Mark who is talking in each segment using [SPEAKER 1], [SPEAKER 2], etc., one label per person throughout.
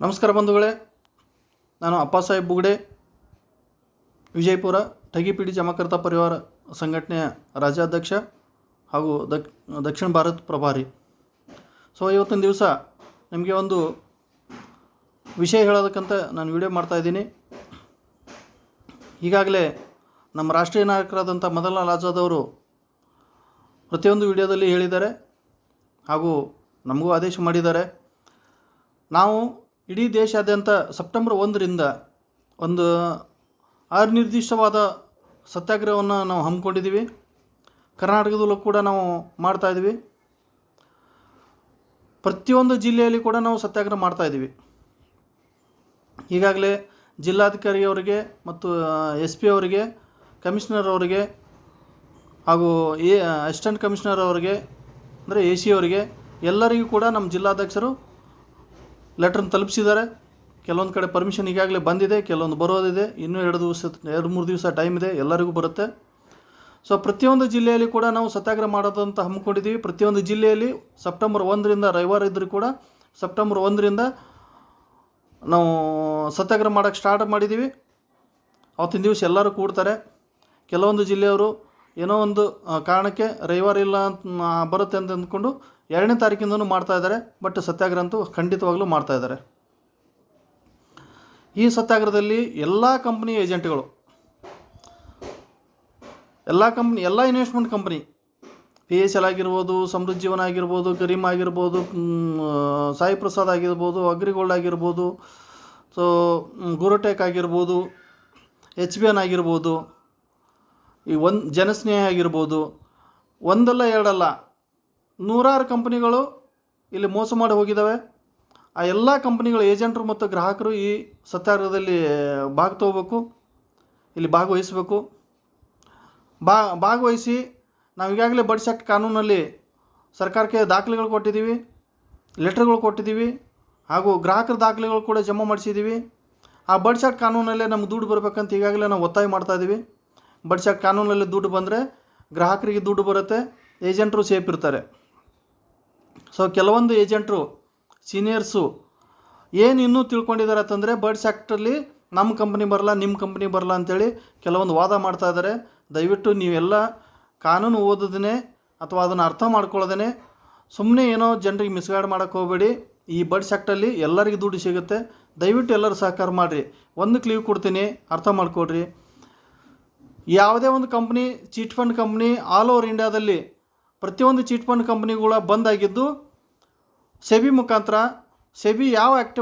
[SPEAKER 1] ನಮಸ್ಕಾರ ಬಂಧುಗಳೇ. ನಾನು ಅಪ್ಪ ಸಾಹೇಬ್ ಬುಗಡೆ, ವಿಜಯಪುರ ಠಗಿಪಿಡಿ ಜಮಕರ್ತ ಪರಿವಾರ ಸಂಘಟನೆಯ ರಾಜ್ಯಾಧ್ಯಕ್ಷ ಹಾಗೂ ದಕ್, ದಕ್ಷಿಣ ಭಾರತ್ ಪ್ರಭಾರಿ. ಸೊ, ಇವತ್ತಿನ ದಿವಸ ನಿಮಗೆ ಒಂದು ವಿಷಯ ಹೇಳೋದಕ್ಕಂತ ನಾನು ವಿಡಿಯೋ ಮಾಡ್ತಾಯಿದ್ದೀನಿ ಈಗಾಗಲೇ ನಮ್ಮ ರಾಷ್ಟ್ರೀಯ ನಾಯಕರಾದಂಥ ಮೊದಲ ರಾಜಾದವರು ಪ್ರತಿಯೊಂದು ವಿಡಿಯೋದಲ್ಲಿ ಹೇಳಿದ್ದಾರೆ ಹಾಗೂ ನಮಗೂ ಆದೇಶ ಮಾಡಿದ್ದಾರೆ. ನಾವು ಇಡೀ ದೇಶಾದ್ಯಂತ ಸೆಪ್ಟೆಂಬರ್ ಒಂದರಿಂದ ಒಂದು ಅನಿರ್ದಿಷ್ಟವಾದ ಸತ್ಯಾಗ್ರಹವನ್ನು ನಾವು ಹಮ್ಮಿಕೊಂಡಿದ್ದೀವಿ. ಕರ್ನಾಟಕದಲ್ಲೂ ಕೂಡ ನಾವು ಮಾಡ್ತಾಯಿದ್ದೀವಿ ಪ್ರತಿಯೊಂದು ಜಿಲ್ಲೆಯಲ್ಲಿ ಕೂಡ ನಾವು ಸತ್ಯಾಗ್ರಹ ಮಾಡ್ತಾಯಿದ್ದೀವಿ ಈಗಾಗಲೇ ಜಿಲ್ಲಾಧಿಕಾರಿ ಅವರಿಗೆ ಮತ್ತು ಎಸ್ ಪಿ ಅವರಿಗೆ, ಕಮಿಷನರ್ ಅವರಿಗೆ ಹಾಗೂ ಎ, ಅಸಿಸ್ಟೆಂಟ್ ಕಮಿಷನರ್ ಅವರಿಗೆ, ಅಂದರೆ ಎ ಸಿ ಅವರಿಗೆ ಎಲ್ಲರಿಗೂ ಕೂಡ ನಮ್ಮ ಜಿಲ್ಲಾಧ್ಯಕ್ಷರು ಲೆಟ್ರನ್ನ ತಲುಪಿಸಿದ್ದಾರೆ. ಕೆಲವೊಂದು ಕಡೆ ಪರ್ಮಿಷನ್ ಈಗಾಗಲೇ ಬಂದಿದೆ, ಕೆಲವೊಂದು ಬರೋದಿದೆ. ಇನ್ನೂ ಎರಡು ದಿವಸ, ಎರಡು ಮೂರು ದಿವಸ ಟೈಮ್ ಇದೆ, ಎಲ್ಲರಿಗೂ ಬರುತ್ತೆ. ಸೊ ಪ್ರತಿಯೊಂದು ಜಿಲ್ಲೆಯಲ್ಲಿ ಕೂಡ ನಾವು ಸತ್ಯಾಗ್ರಹ ಮಾಡೋದಂತ ಹಮ್ಮಿಕೊಂಡಿದ್ದೀವಿ. ಪ್ರತಿಯೊಂದು ಜಿಲ್ಲೆಯಲ್ಲಿ ಸೆಪ್ಟೆಂಬರ್ ಒಂದರಿಂದ ರವಿವಾರ ಇದ್ದರೂ ಕೂಡ ಸೆಪ್ಟೆಂಬರ್ ಒಂದರಿಂದ ನಾವು ಸತ್ಯಾಗ್ರಹ ಮಾಡೋಕ್ಕೆ ಸ್ಟಾರ್ಟ್ ಮಾಡಿದ್ದೀವಿ. ಅವತ್ತಿನ ದಿವಸ ಎಲ್ಲರೂ ಕೂಡ್ತಾರೆ. ಕೆಲವೊಂದು ಜಿಲ್ಲೆಯವರು ಏನೋ ಒಂದು ಕಾರಣಕ್ಕೆ ರವಿವಾರ ಇಲ್ಲ ಅಂತ ಬರುತ್ತೆ ಅಂತ ಅಂದ್ಕೊಂಡು ಎರಡನೇ ತಾರೀಕಿಂದನೂ ಮಾಡ್ತಾ ಇದ್ದಾರೆ ಬಟ್ ಸತ್ಯಾಗ್ರಹ ಅಂತೂ ಖಂಡಿತವಾಗ್ಲೂ ಮಾಡ್ತಾ ಇದ್ದಾರೆ. ಈ ಸತ್ಯಾಗ್ರಹದಲ್ಲಿ ಎಲ್ಲ ಕಂಪ್ನಿ ಏಜೆಂಟ್ಗಳು ಎಲ್ಲ ಕಂಪ್ನಿ ಎಲ್ಲ investment company P S L ಆಗಿರ್ಬೋದು ಸಮೃದ್ಧೀವನ ಆಗಿರ್ಬೋದು ಕರೀಮ್ ಆಗಿರ್ಬೋದು ಸಾಯಿ ಪ್ರಸಾದ್ ಆಗಿರ್ಬೋದು, ಅಗ್ರಿಗೋಲ್ಡ್ ಆಗಿರ್ಬೋದು ಸೊ ಗುರುಟೆಕ್ ಆಗಿರ್ಬೋದು ಎಚ್ ಬಿ ಎನ್ ಆಗಿರ್ಬೋದು, ಈ ಒಂದು ಜನಸ್ನೇಹ ಆಗಿರ್ಬೋದು, ಒಂದಲ್ಲ ಎರಡಲ್ಲ ನೂರಾರು ಕಂಪ್ನಿಗಳು ಇಲ್ಲಿ ಮೋಸ ಮಾಡಿ ಹೋಗಿದ್ದಾವೆ. ಆ ಎಲ್ಲ ಕಂಪನಿಗಳ ಏಜೆಂಟರು ಮತ್ತು ಗ್ರಾಹಕರು ಈ ಸತ್ಯಾಗ್ರಹದಲ್ಲಿ ಭಾಗ ತಗೋಬೇಕು ಇಲ್ಲಿ ಭಾಗವಹಿಸಬೇಕು. ಬಾ ಭಾಗವಹಿಸಿ ನಾವು ಈಗಾಗಲೇ ಬಡ್ಸ್ ಆ್ಯಕ್ಟ್ ಕಾನೂನಲ್ಲಿ ಸರ್ಕಾರಕ್ಕೆ ದಾಖಲೆಗಳು ಕೊಟ್ಟಿದ್ದೀವಿ, ಲೆಟ್ರ್ಗಳು ಕೊಟ್ಟಿದ್ದೀವಿ, ಹಾಗೂ ಗ್ರಾಹಕರ ದಾಖಲೆಗಳು ಕೂಡ ಜಮಾ ಮಾಡಿಸಿದ್ದೀವಿ. ಆ ಬಡ್ಸ್ ಆ್ಯಕ್ಟ್ ಕಾನೂನಲ್ಲೇ ನಮ್ಗೆ ದುಡ್ಡು ಬರಬೇಕಂತ ಈಗಾಗಲೇ ನಾವು ಒತ್ತಾಯ ಮಾಡ್ತಾ ಇದ್ದೀವಿ. ಬಡ್ಸ್ ಆ್ಯಕ್ಟ್ ಕಾನೂನಲ್ಲಿ ದುಡ್ಡು ಬಂದರೆ ಗ್ರಾಹಕರಿಗೆ ದುಡ್ಡು ಬರುತ್ತೆ, ಏಜೆಂಟರು ಸೇಫ್ ಇರ್ತಾರೆ. ಸೊ ಕೆಲವೊಂದು ಏಜೆಂಟ್ರು ಸೀನಿಯರ್ಸು ಏನು ಇನ್ನೂ ತಿಳ್ಕೊಂಡಿದ್ದಾರೆ ಅಂತಂದರೆ ಬರ್ಡ್ಸ್ ಆ್ಯಕ್ಟಲ್ಲಿ ನಮ್ಮ ಕಂಪ್ನಿ ಬರಲ್ಲ ನಿಮ್ಮ ಕಂಪ್ನಿ ಬರಲ್ಲ ಅಂತೇಳಿ ಕೆಲವೊಂದು ವಾದ ಮಾಡ್ತಾ ಇದ್ದಾರೆ. ದಯವಿಟ್ಟು ನೀವೆಲ್ಲ ಕಾನೂನು ಓದೋದೇ ಅಥವಾ ಅದನ್ನು ಅರ್ಥ ಮಾಡ್ಕೊಳ್ಳೋದೇ ಸುಮ್ಮನೆ ಏನೋ ಜನರಿಗೆ ಮಿಸ್ಗೈಡ್ ಮಾಡೋಕ್ಕೆ ಹೋಗಬೇಡಿ. ಈ ಬರ್ಡ್ಸ್ ಆ್ಯಕ್ಟಲ್ಲಿ ಎಲ್ಲರಿಗೂ ದುಡ್ಡು ಸಿಗುತ್ತೆ. ದಯವಿಟ್ಟು ಎಲ್ಲರೂ ಸಹಕಾರ ಮಾಡಿರಿ. ಒಂದು ಕ್ಲೀವ್ ಕೊಡ್ತೀನಿ, ಅರ್ಥ ಮಾಡ್ಕೊಡ್ರಿ ಯಾವುದೇ ಒಂದು company chit fund company all over ಇಂಡಿಯಾದಲ್ಲಿ ಪ್ರತಿಯೊಂದು ಚೀಟ್ ಫಂಡ್ ಕಂಪ್ನಿಗಳ ಬಂದಾಗಿದ್ದು ಸೆಬಿ ಮುಖಾಂತರ ಸೆಬಿ ಯಾವ ಆ್ಯಕ್ಟ್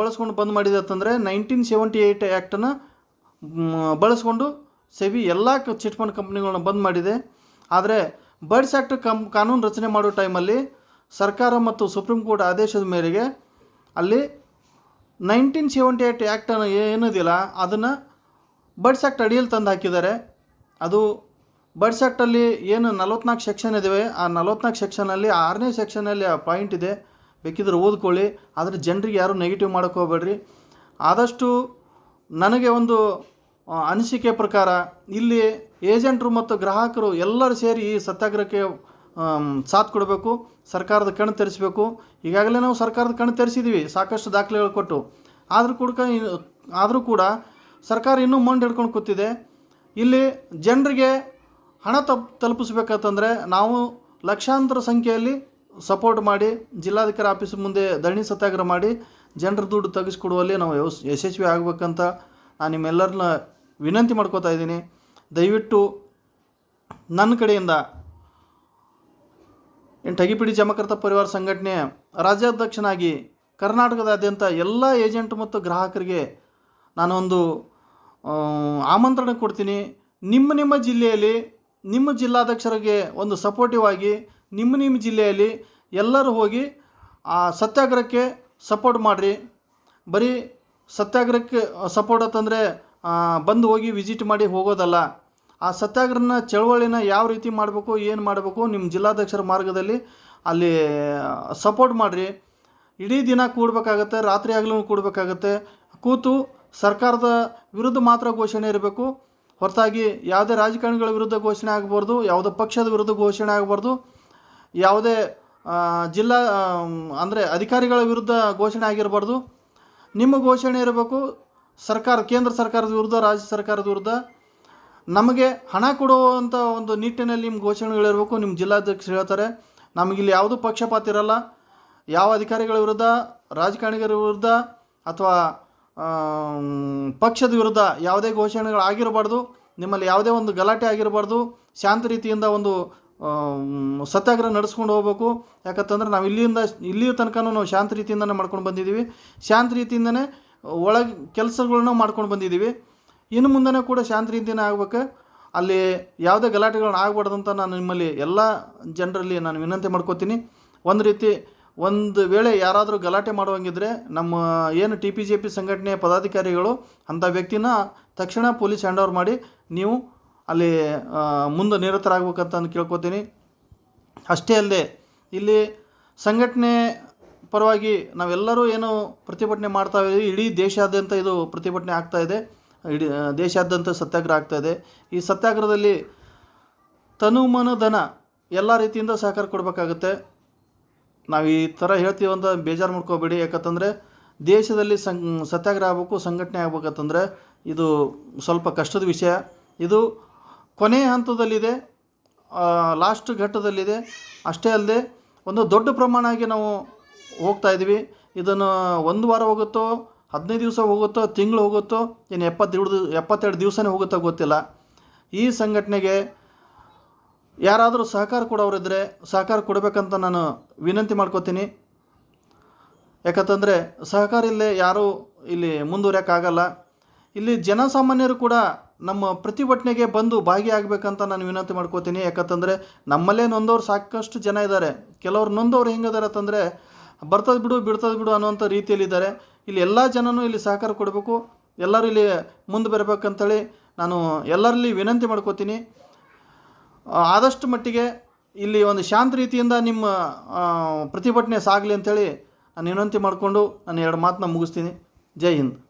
[SPEAKER 1] ಬಳಸ್ಕೊಂಡು ಬಂದ್ ಮಾಡಿದೆ ಅಂತಂದರೆ ನೈನ್ಟೀನ್ ಸೆವೆಂಟಿ ಏಯ್ಟ್ ಆ್ಯಕ್ಟನ್ನು ಬಳಸ್ಕೊಂಡು ಸೆಬಿ ಎಲ್ಲ ಚಿಟ್ ಫಂಡ್ ಕಂಪ್ನಿಗಳನ್ನ ಬಂದ್ ಮಾಡಿದೆ. ಆದರೆ ಬರ್ಡ್ಸ್ ಆ್ಯಕ್ಟ್ ಕಂ, ಕಾನೂನು ರಚನೆ ಮಾಡೋ ಟೈಮಲ್ಲಿ ಸರ್ಕಾರ ಮತ್ತು ಸುಪ್ರೀಂ ಕೋರ್ಟ್ ಆದೇಶದ ಮೇರೆಗೆ ಅಲ್ಲಿ ನೈನ್ಟೀನ್ ಸೆವೆಂಟಿ ಏಯ್ಟ್ ಆ್ಯಕ್ಟನ್ನು ಏನಿದೆಯಲ್ಲ ಅದನ್ನು ಬರ್ಡ್ಸ್ ಆ್ಯಕ್ಟ್ ಅಡಿಯಲ್ಲಿ ತಂದು ಹಾಕಿದ್ದಾರೆ. ಅದು ಬರ್ಡ್ಸ್ ಆ್ಯಕ್ಟಲ್ಲಿ ಏನು ನಲವತ್ನಾಲ್ಕು ಸೆಕ್ಷನ್ ಇದ್ದಾವೆ ಆ ನಲವತ್ನಾಲ್ಕು ಸೆಕ್ಷನಲ್ಲಿ ಆರನೇ ಸೆಕ್ಷನಲ್ಲಿ ಆ ಪಾಯಿಂಟ್ ಇದೆ. ಬೇಕಿದ್ರೆ ಓದ್ಕೊಳ್ಳಿ. ಆದರೆ ಜನರಿಗೆ ಯಾರು ನೆಗೆಟಿವ್ ಮಾಡೋಕ್ಕೆ ಹೋಗಬೇಡ್ರಿ. ಆದಷ್ಟು ನನಗೆ ಒಂದು ಅನಿಸಿಕೆ ಪ್ರಕಾರ ಇಲ್ಲಿ ಏಜೆಂಟ್ರು ಮತ್ತು ಗ್ರಾಹಕರು ಎಲ್ಲರೂ ಸೇರಿ ಈ ಸತ್ಯಾಗ್ರಹಕ್ಕೆ ಸಾಥ್ ಕೊಡಬೇಕು. ಸರ್ಕಾರದ ಕಣ್ಣು ತೆರೆಸಬೇಕು. ಈಗಾಗಲೇ ನಾವು ಸರ್ಕಾರದ ಕಣ್ಣು ತೆರೆಸಿದ್ದೀವಿ ಸಾಕಷ್ಟು ದಾಖಲೆಗಳು ಕೊಟ್ಟು. ಆದರೂ ಕೂಡ ಆದರೂ ಕೂಡ ಸರ್ಕಾರ ಇನ್ನೂ ಮಂಡ್ ಹಿಡ್ಕೊಂಡು ಕೂತಿದೆ. ಇಲ್ಲಿ ಜನರಿಗೆ ಹಣ ತಪ್, ತಲುಪಿಸ್ಬೇಕಂತಂದರೆ ನಾವು ಲಕ್ಷಾಂತರ ಸಂಖ್ಯೆಯಲ್ಲಿ ಸಪೋರ್ಟ್ ಮಾಡಿ, ಜಿಲ್ಲಾಧಿಕಾರಿ ಆಫೀಸ್ ಮುಂದೆ ಧರಣಿ ಸತ್ಯಾಗ್ರಹ ಮಾಡಿ, ಜನರ ದುಡ್ಡು ತೆಗೆಸ್ಕೊಡುವಲ್ಲಿ ನಾವು ಯಶ್- ಯಶಸ್ವಿ ಆಗಬೇಕಂತ ನಾನು ನಿಮ್ಮೆಲ್ಲರನ್ನ ವಿನಂತಿ ಮಾಡ್ಕೋತಾ ಇದ್ದೀನಿ. ದಯವಿಟ್ಟು ನನ್ನ ಕಡೆಯಿಂದ ಏನು ಟಗಿಪಿಡಿ ಜಮಕರ್ತ ಪರಿವಾರ ಸಂಘಟನೆ ರಾಜ್ಯಾಧ್ಯಕ್ಷನಾಗಿ ಕರ್ನಾಟಕದಾದ್ಯಂತ ಎಲ್ಲ ಏಜೆಂಟ್ ಮತ್ತು ಗ್ರಾಹಕರಿಗೆ ನಾನೊಂದು ಆಮಂತ್ರಣ ಕೊಡ್ತೀನಿ. ನಿಮ್ಮ ನಿಮ್ಮ ಜಿಲ್ಲೆಯಲ್ಲಿ ನಿಮ್ಮ ಜಿಲ್ಲಾಧ್ಯಕ್ಷರಿಗೆ ಒಂದು ಸಪೋರ್ಟಿವ್ ಆಗಿ ನಿಮ್ಮ ನಿಮ್ಮ ಜಿಲ್ಲೆಯಲ್ಲಿ ಎಲ್ಲರೂ ಹೋಗಿ ಆ ಸತ್ಯಾಗ್ರಹಕ್ಕೆ ಸಪೋರ್ಟ್ ಮಾಡಿರಿ. ಬರೀ ಸತ್ಯಾಗ್ರಹಕ್ಕೆ ಸಪೋರ್ಟ್ ಅಂತಂದರೆ ಬಂದು ಹೋಗಿ ವಿಸಿಟ್ ಮಾಡಿ ಹೋಗೋದಲ್ಲ. ಆ ಸತ್ಯಾಗ್ರಹನ ಚಳವಳಿನ ಯಾವ ರೀತಿ ಮಾಡಬೇಕು, ಏನು ಮಾಡಬೇಕು, ನಿಮ್ಮ ಜಿಲ್ಲಾಧ್ಯಕ್ಷರ ಮಾರ್ಗದಲ್ಲಿ ಅಲ್ಲಿ ಸಪೋರ್ಟ್ ಮಾಡಿರಿ. ಇಡೀ ದಿನ ಕೂಡಬೇಕಾಗತ್ತೆ, ರಾತ್ರಿ ಆಗಲೂ ಕೂಡಬೇಕಾಗತ್ತೆ. ಕೂತು ಸರ್ಕಾರದ ವಿರುದ್ಧ ಮಾತ್ರ ಘೋಷಣೆ ಇರಬೇಕು. ಹೊರತಾಗಿ ಯಾವುದೇ ರಾಜಕಾರಣಿಗಳ ವಿರುದ್ಧ ಘೋಷಣೆ ಆಗಬಾರ್ದು, ಯಾವುದೇ ಪಕ್ಷದ ವಿರುದ್ಧ ಘೋಷಣೆ ಆಗಬಾರ್ದು. ಯಾವುದೇ ಜಿಲ್ಲಾ ಅಂದರೆ ಅಧಿಕಾರಿಗಳ ವಿರುದ್ಧ ಘೋಷಣೆ ಆಗಿರಬಾರ್ದು. ನಿಮ್ಮ ಘೋಷಣೆ ಇರಬೇಕು. ಸರ್ಕಾರ, ಕೇಂದ್ರ ಸರ್ಕಾರದ ವಿರುದ್ಧ, ರಾಜ್ಯ ಸರ್ಕಾರದ ವಿರುದ್ಧ. ನಮಗೆ ಹಣ ಕೊಡುವಂಥ ಒಂದು ನಿಟ್ಟಿನಲ್ಲಿ ನಿಮ್ಮ ಘೋಷಣೆಗಳಿರಬೇಕು ನಿಮ್ಮ ಜಿಲ್ಲಾಧ್ಯಕ್ಷರು ಹೇಳ್ತಾರೆ ನಮಗಿಲ್ಲಿ ಯಾವುದೂ ಪಕ್ಷಪಾತ ಇರಲ್ಲ. ಯಾವ ಅಧಿಕಾರಿಗಳ ವಿರುದ್ಧ, ರಾಜಕಾರಣಿಗಳ ವಿರುದ್ಧ ಅಥವಾ ಪಕ್ಷದ ವಿರುದ್ಧ ಯಾವುದೇ ಘೋಷಣೆಗಳು ಆಗಿರಬಾರ್ದು ನಿಮ್ಮಲ್ಲಿ ಯಾವುದೇ ಒಂದು ಗಲಾಟೆ ಆಗಿರಬಾರ್ದು, ಶಾಂತ ರೀತಿಯಿಂದ ಒಂದು ಸತ್ಯಾಗ್ರಹ ನಡೆಸ್ಕೊಂಡು ಹೋಗ್ಬೇಕು. ಯಾಕಂತಂದ್ರೆ ನಾವು ಇಲ್ಲಿಂದ, ಇಲ್ಲಿಯ ತನಕನೂ ನಾವು ಶಾಂತ ರೀತಿಯಿಂದನೇ ಮಾಡ್ಕೊಂಡು ಬಂದಿದ್ದೀವಿ. ಶಾಂತ ರೀತಿಯಿಂದನೇ ಒಳಗೆ ಕೆಲಸಗಳನ್ನ ಮಾಡ್ಕೊಂಡು ಬಂದಿದ್ದೀವಿ. ಇನ್ನು ಮುಂದೆನೂ ಕೂಡ ಶಾಂತ ರೀತಿಯೇ ಆಗ್ಬೇಕು. ಅಲ್ಲಿ ಯಾವುದೇ ಗಲಾಟೆಗಳನ್ನ ಆಗ್ಬಾರ್ದು ಅಂತ ನಾನು ನಿಮ್ಮಲ್ಲಿ ಎಲ್ಲ ಜನರಲ್ಲಿ ನಾನು ವಿನಂತಿ ಮಾಡ್ಕೋತೀನಿ. ಒಂದು ರೀತಿ ಒಂದು ವೇಳೆ ಯಾರಾದರೂ ಗಲಾಟೆ ಮಾಡುವಂಗಿದ್ರೆ ನಮ್ಮ ಏನು ಟಿ ಪಿ ಜೆ ಪಿ ಸಂಘಟನೆಯ ಪದಾಧಿಕಾರಿಗಳು ಅಂಥ ವ್ಯಕ್ತಿನ ತಕ್ಷಣ ಪೊಲೀಸ್ ಹ್ಯಾಂಡ್ ಓವರ್ ಮಾಡಿ ನೀವು ಅಲ್ಲಿ ಮುಂದೆ ನಿರತರಾಗಬೇಕಂತ ನಾನು ಕೇಳ್ಕೊತೀನಿ. ಅಷ್ಟೇ ಅಲ್ಲದೆ ಇಲ್ಲಿ ಸಂಘಟನೆ ಪರವಾಗಿ ನಾವೆಲ್ಲರೂ ಏನು ಪ್ರತಿಭಟನೆ ಮಾಡ್ತಾ ಇದ್ದೀವಿ, ಇಡೀ ದೇಶಾದ್ಯಂತ ಇದು ಪ್ರತಿಭಟನೆ ಆಗ್ತಾ ಇದೆ. ಇಡೀ ದೇಶಾದ್ಯಂತ ಸತ್ಯಾಗ್ರಹ ಆಗ್ತಾ ಇದೆ. ಈ ಸತ್ಯಾಗ್ರಹದಲ್ಲಿ ತನು ಮನ ಧನ ಎಲ್ಲ ರೀತಿಯಿಂದ ಸಹಕಾರ ಕೊಡಬೇಕಾಗುತ್ತೆ. ನಾವು ಈ ಥರ ಹೇಳ್ತೀವಿ ಅಂತ ಬೇಜಾರು ಮಾಡ್ಕೋಬೇಡಿ. ಯಾಕಂತಂದರೆ ದೇಶದಲ್ಲಿ ಸಂ, ಸತ್ಯಾಗ್ರಹ ಆಗಬೇಕು, ಸಂಘಟನೆ ಆಗ್ಬೇಕಂತಂದರೆ ಇದು ಸ್ವಲ್ಪ ಕಷ್ಟದ ವಿಷಯ. ಇದು ಕೊನೆಯ ಹಂತದಲ್ಲಿದೆ. ಲಾಸ್ಟ್ ಘಟ್ಟದಲ್ಲಿದೆ. ಅಷ್ಟೇ ಅಲ್ಲದೆ ಒಂದು ದೊಡ್ಡ ಪ್ರಮಾಣ ಆಗಿ ನಾವು ಹೋಗ್ತಾ ಇದ್ದೀವಿ ಇದನ್ನು ಒಂದು ವಾರ ಹೋಗುತ್ತೋ, ಹದಿನೈದು ದಿವಸ ಹೋಗುತ್ತೋ, ತಿಂಗಳು ಹೋಗುತ್ತೋ, ಇನ್ನು ಎಪ್ಪತ್ತೆರಡು ಎಪ್ಪತ್ತೆರಡು ದಿವಸನೇ ಹೋಗುತ್ತೋ ಗೊತ್ತಿಲ್ಲ. ಈ ಸಂಘಟನೆಗೆ ಯಾರಾದರೂ ಸಹಕಾರ ಕೊಡೋರಿದ್ದರೆ ಸಹಕಾರ ಕೊಡಬೇಕಂತ ನಾನು ವಿನಂತಿ ಮಾಡ್ಕೋತೀನಿ. ಯಾಕಂತಂದರೆ ಸಹಕಾರ ಇಲ್ಲದೆ ಯಾರೂ ಇಲ್ಲಿ ಮುಂದುವರಿಯೋಕ್ಕಾಗಲ್ಲ. ಇಲ್ಲಿ ಜನಸಾಮಾನ್ಯರು ಕೂಡ ನಮ್ಮ ಪ್ರತಿಭಟನೆಗೆ ಬಂದು ಭಾಗಿಯಾಗಬೇಕಂತ ನಾನು ವಿನಂತಿ ಮಾಡ್ಕೋತೀನಿ. ಯಾಕಂತಂದರೆ ನಮ್ಮಲ್ಲೇ ನೊಂದವ್ರು ಸಾಕಷ್ಟು ಜನ ಇದ್ದಾರೆ. ಕೆಲವ್ರು ನೊಂದವ್ರು ಹೆಂಗಿದ್ದಾರೆ ಅಂತಂದರೆ ಬರ್ತದ ಬಿಡು, ಬಿಡ್ತದೆ ಬಿಡು ಅನ್ನೋಂಥ ರೀತಿಯಲ್ಲಿದ್ದಾರೆ. ಇಲ್ಲಿ ಎಲ್ಲ ಜನನೂ ಇಲ್ಲಿ ಸಹಕಾರ ಕೊಡಬೇಕು. ಎಲ್ಲರೂ ಇಲ್ಲಿ ಮುಂದೆ ಬರಬೇಕಂತೇಳಿ ನಾನು ಎಲ್ಲರಲ್ಲಿ ವಿನಂತಿ ಮಾಡ್ಕೋತೀನಿ. ಆದಷ್ಟು ಮಟ್ಟಿಗೆ ಇಲ್ಲಿ ಒಂದು ಶಾಂತ ರೀತಿಯಿಂದ ನಿಮ್ಮ ಪ್ರತಿಭಟನೆ ಸಾಗಲಿ ಅಂತೇಳಿ ನಾನು ವಿನಂತಿ ಮಾಡಿಕೊಂಡು ನಾನು ಎರಡು ಮಾತನ್ನ ಮುಗಿಸ್ತೀನಿ. ಜೈ ಹಿಂದ್.